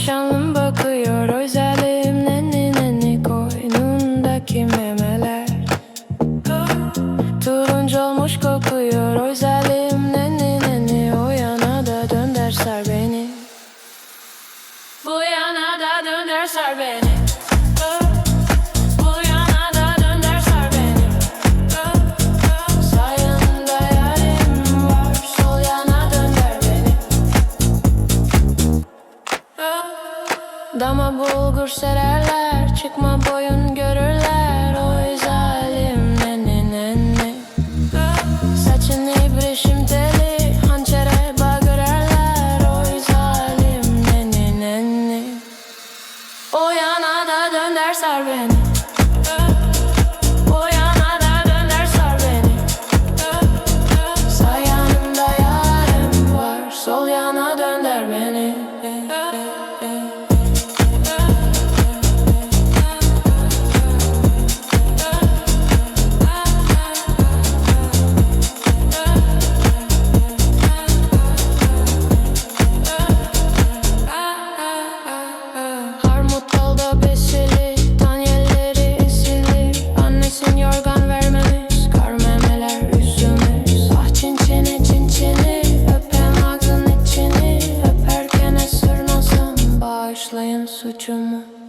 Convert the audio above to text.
Nişanlım bakıyor özelim Neni neni koynundaki memeler. Turuncu olmuş kokuyor özelim Neni neni o yana da dön dersler beni. Bu yana da dön dersler beni. Dama bulgur sererler Çıkma boyun görürler. Oy zalim nene nene. Saçın ibrişim teli Hançere bagırerler Oy zalim nene nene. O yana da da dönder sar beni. Sol yana dönder beni bağışlayın suçumu.